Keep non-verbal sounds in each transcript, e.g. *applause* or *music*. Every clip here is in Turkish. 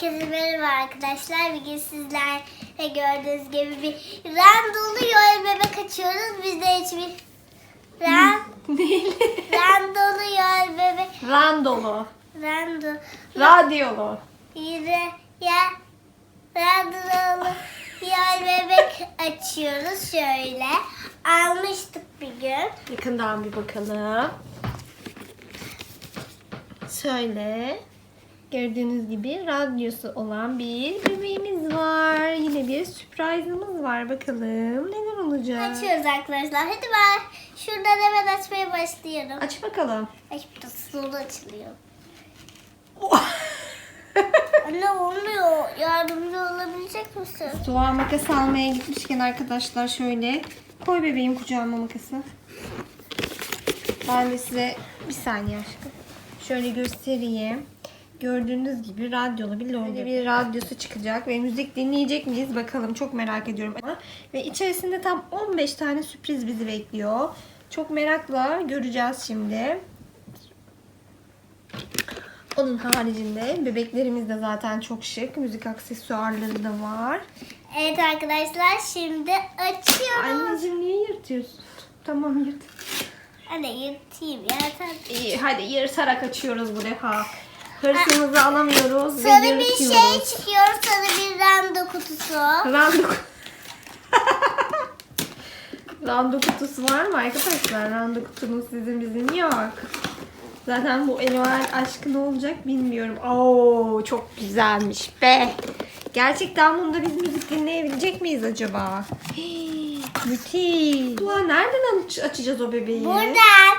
Herkese merhaba arkadaşlar. Bugün sizlerle gördüğünüz gibi bir randolu yol bebek açıyoruz. Biz de hiçbir ran, *laughs* randolu yol bebek Randolu. rando Radyolu. yine ya randolu yol bebek açıyoruz şöyle. Almıştık bir gün. Yakından bir bakalım. Şöyle. Gördüğünüz gibi radyosu olan bir bebeğimiz var. Yine bir sürprizimiz var. Bakalım neler olacak. Açıyoruz arkadaşlar. Hadi ben şuradan hemen açmaya başlıyorum. Aç bakalım. Burada sulu açılıyor. *laughs* Anne olmuyor. Yardımcı olabilecek misin? Doğa makas almaya gitmişken arkadaşlar şöyle koy bebeğim kucağıma makası. Ben de size bir saniye aşkım. Şöyle göstereyim. Gördüğünüz gibi radyolu bir logo bir radyosu çıkacak ve müzik dinleyecek miyiz bakalım çok merak ediyorum. Ve içerisinde tam 15 tane sürpriz bizi bekliyor. Çok merakla göreceğiz şimdi. Onun haricinde bebeklerimiz de zaten çok şık. Müzik aksesuarları da var. Evet arkadaşlar şimdi açıyorum. Anneciğim niye yırtıyorsun? Tamam yırt. Anne yırtayım ya. İyi hadi yırtarak açıyoruz bu defa. Hırsımızı alamıyoruz ve Sarı bir şey çıkıyor. Sarı bir rando kutusu. Rando *laughs* Rando kutusu var mı arkadaşlar? Rando kutumuz sizin bizim yok. Zaten bu Eloel aşkı ne olacak bilmiyorum. Oo çok güzelmiş be. Gerçekten bunda biz müzik dinleyebilecek miyiz acaba? Hii, *gasps* müthiş. Ulan nereden aç- açacağız o bebeği? Buradan.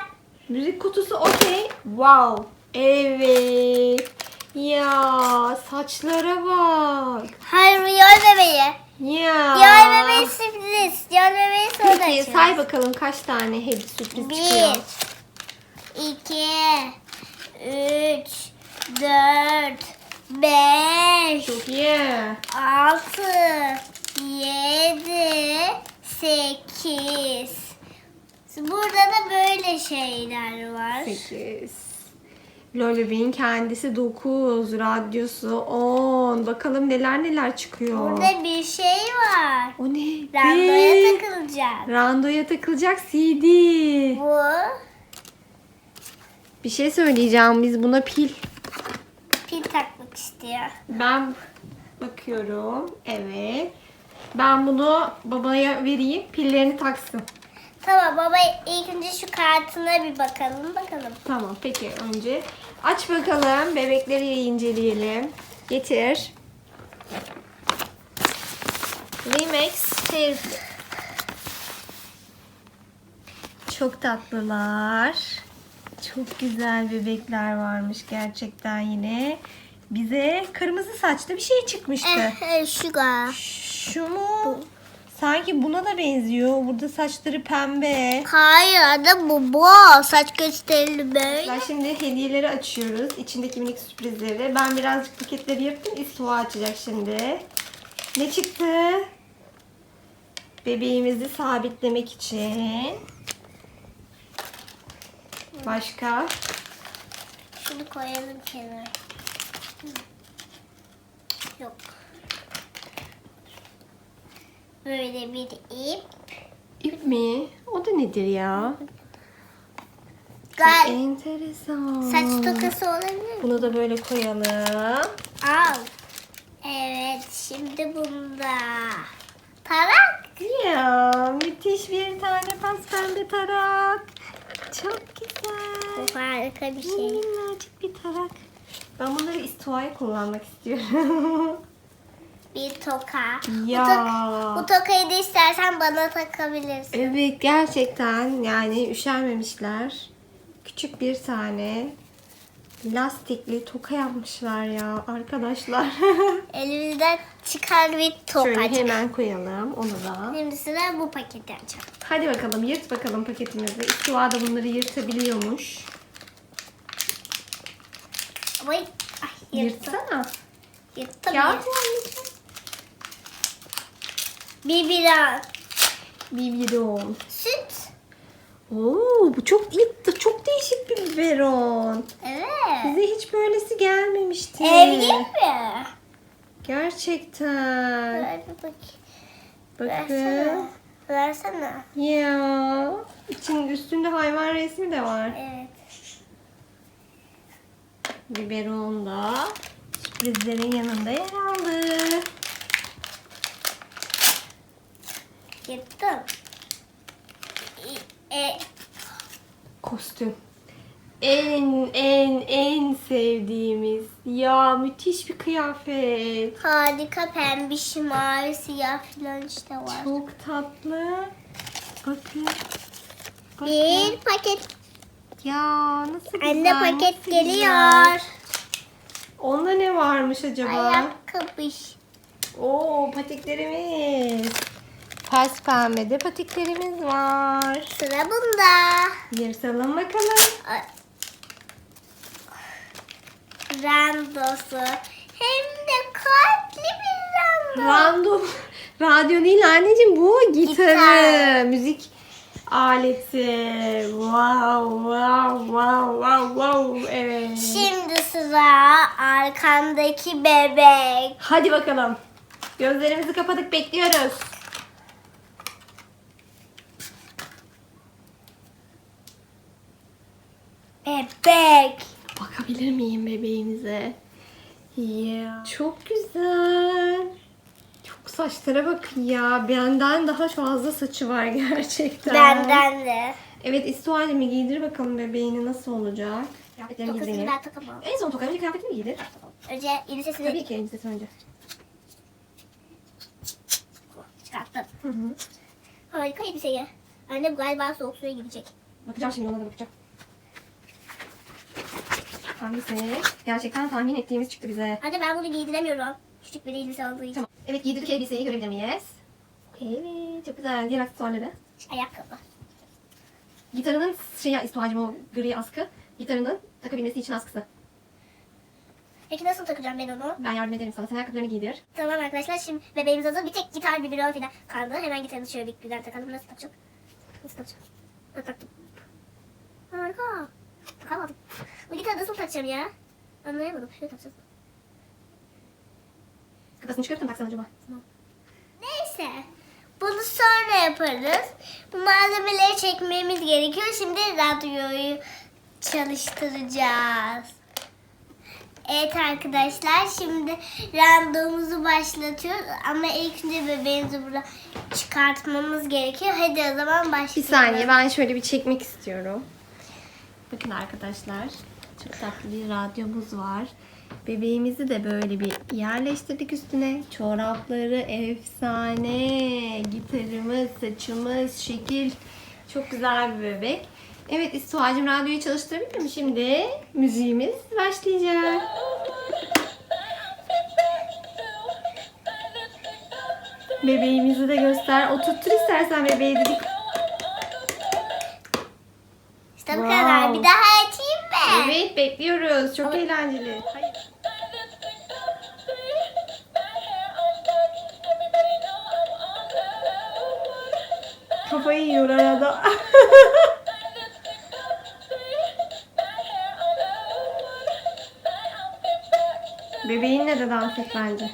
Müzik kutusu okey. Wow. Evet. Ya saçlara bak. Hayır yol bebeği. Ya. Yol bebeği sürpriz. Yol bebeği sonra Peki açıyoruz. say bakalım kaç tane hediye sürpriz Bir, çıkıyor. iki, üç, dört, beş, Çok iyi. altı, yedi, sekiz. Burada da böyle şeyler var. 8. Lolibin kendisi 9. Radyosu 10. Bakalım neler neler çıkıyor. Burada bir şey var. O ne? Randoya Be. takılacak. Randoya takılacak CD. Bu Bir şey söyleyeceğim. Biz buna pil. pil takmak istiyor. Ben bakıyorum. Evet. Ben bunu babaya vereyim. Pillerini taksın. Tamam baba ilk önce şu kartına bir bakalım bakalım. Tamam peki önce aç bakalım bebekleri inceleyelim. Getir. Remix Therapy. Çok tatlılar. Çok güzel bebekler varmış gerçekten yine. Bize kırmızı saçlı bir şey çıkmıştı. Eh, şu galiba. Şu mu? Sanki buna da benziyor. Burada saçları pembe. Hayır adı bu bu. Saç gösterili böyle. Ben şimdi hediyeleri açıyoruz. İçindeki minik sürprizleri. Ben birazcık paketleri yırttım. İstuva açacak şimdi. Ne çıktı? Bebeğimizi sabitlemek için. Başka? Şunu koyalım kenara. Yok. Böyle bir ip. İp mi? O da nedir ya? Gal Enteresan. saç tokası olabilir mi? Bunu da böyle koyalım. Al. Evet şimdi bunda. Tarak. Ya müthiş bir tane pas pembe tarak. Çok güzel. Bu harika bir şey. Minnacık bir tarak. Ben bunları istuvaya kullanmak istiyorum. *laughs* Bir toka. Ya. Bu, tok- bu tokayı da istersen bana takabilirsin. evet gerçekten yani üşenmemişler. Küçük bir tane lastikli toka yapmışlar ya arkadaşlar. *laughs* Elimizden çıkar bir toka. Şöyle hemen koyalım onu da. Şimdi sıra bu paketi açalım. Hadi bakalım yırt bakalım paketimizi. İstiva da bunları yırtabiliyormuş. Ama ay, yırttım. Yırtsana. Yırttım. Kağıt mı Bir bidon. Süt. Oo, bu çok ilk çok değişik bir biberon. Evet. Bize hiç böylesi gelmemişti. Evli mi? Gerçekten. Ver bir bak. Bakın. Versene. Versene. Ya. İçin üstünde hayvan resmi de var. Evet. Biberon da sürprizlerin yanında yer aldı. Yırttım. E, Kostüm. En en en sevdiğimiz. Ya müthiş bir kıyafet. harika pembiş, mavi, siyah filan işte var. Çok tatlı. Bakın. Bakın. Bir paket. Ya nasıl güzel. Anne paket nasıl güzel. geliyor. Onda ne varmış acaba? Ayakkabı. Oo patiklerimiz. Pes pembede patiklerimiz var. Sıra bunda. Yırtalım bakalım. Ay. Randosu. Hem de kalpli bir rando. Random. *laughs* Radyo değil anneciğim bu gitarı. Gitar. Müzik aleti. Wow wow wow wow wow. Evet. Şimdi sıra arkamdaki bebek. Hadi bakalım. Gözlerimizi kapadık bekliyoruz. Bebek. Bakabilir miyim bebeğimize? Ya çok güzel. Çok saçlara bakın ya. Benden daha fazla saçı var *laughs* gerçekten. Benden de. Evet İstuhal'imi giydir bakalım bebeğini nasıl olacak? Tokasını giydirelim. ben takamam. En son toka önce kıyafetini giydir. Önce elbisesini Tabii ki elbisesi önce. çıkarttım. Hı hı. Harika elbiseyi. Anne bu galiba soğuk suya gidecek. Bakacağım şimdi ona da bakacağım. Hangisi? Gerçekten tahmin ettiğimiz çıktı bize. Anne ben bunu giydiremiyorum. Küçük bir elbise olduğu için. Tamam. Evet giydirdik elbiseyi görebilir miyiz? Evet çok güzel. Diğer aksesuarları. Ayakkabı. Gitarının şey İstuhal'cım o gri askı. Gitarının takabilmesi için askısı. Peki nasıl takacağım ben onu? Ben yardım ederim sana. Sen ayakkabılarını giydir. Tamam arkadaşlar şimdi bebeğimiz hazır. Bir tek gitar bir biberon falan kaldı. Hemen gitarını şöyle bir güzel takalım. Nasıl takacağım? Nasıl takacağım? Ha, taktım. Harika. Takamadım. Bu gitarı nasıl takacağım ya? Anlayamadım. Şöyle takacağım. Kafasını çıkarıp mı taksan acaba? Neyse. Bunu sonra yaparız. Bu malzemeleri çekmemiz gerekiyor. Şimdi radyoyu çalıştıracağız. Evet arkadaşlar şimdi randomuzu başlatıyoruz ama ilk önce bebeğimizi burada çıkartmamız gerekiyor. Hadi o zaman başlayalım. Bir saniye ben şöyle bir çekmek istiyorum. Bakın arkadaşlar çok tatlı bir radyomuz var. Bebeğimizi de böyle bir yerleştirdik üstüne. Çorapları efsane. Gitarımız, saçımız, şekil. Çok güzel bir bebek. Evet İstuğacığım radyoyu çalıştırabilir mi? Şimdi müziğimiz başlayacak. Bebeğimizi de göster. Oturttur istersen bebeği dedik. İşte bu Wow. kadar. Bir daha açayım mı? Evet bekliyoruz. Çok eğlenceli. Kafayı yiyor arada. *laughs* Bebeğinle de dans et bence.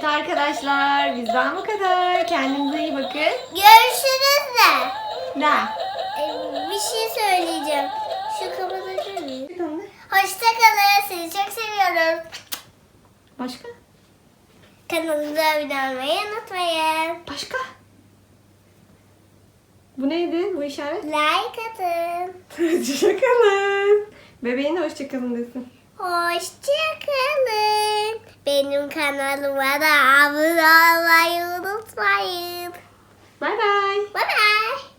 Evet arkadaşlar bizden bu kadar. Kendinize iyi bakın. Görüşürüz de. Ne? Ee, bir şey söyleyeceğim. Şu kapatabilir miyim? Hoşçakalın. Sizi çok seviyorum. Başka? Kanalımıza abone olmayı unutmayın. Başka? Bu neydi bu işaret? Like atın. *laughs* Hoşçakalın. Bebeğine hoşçakalın desin. Hoşçakalın. Benim kanalıma da abone olmayı unutmayın. Bay bay. Bye bye.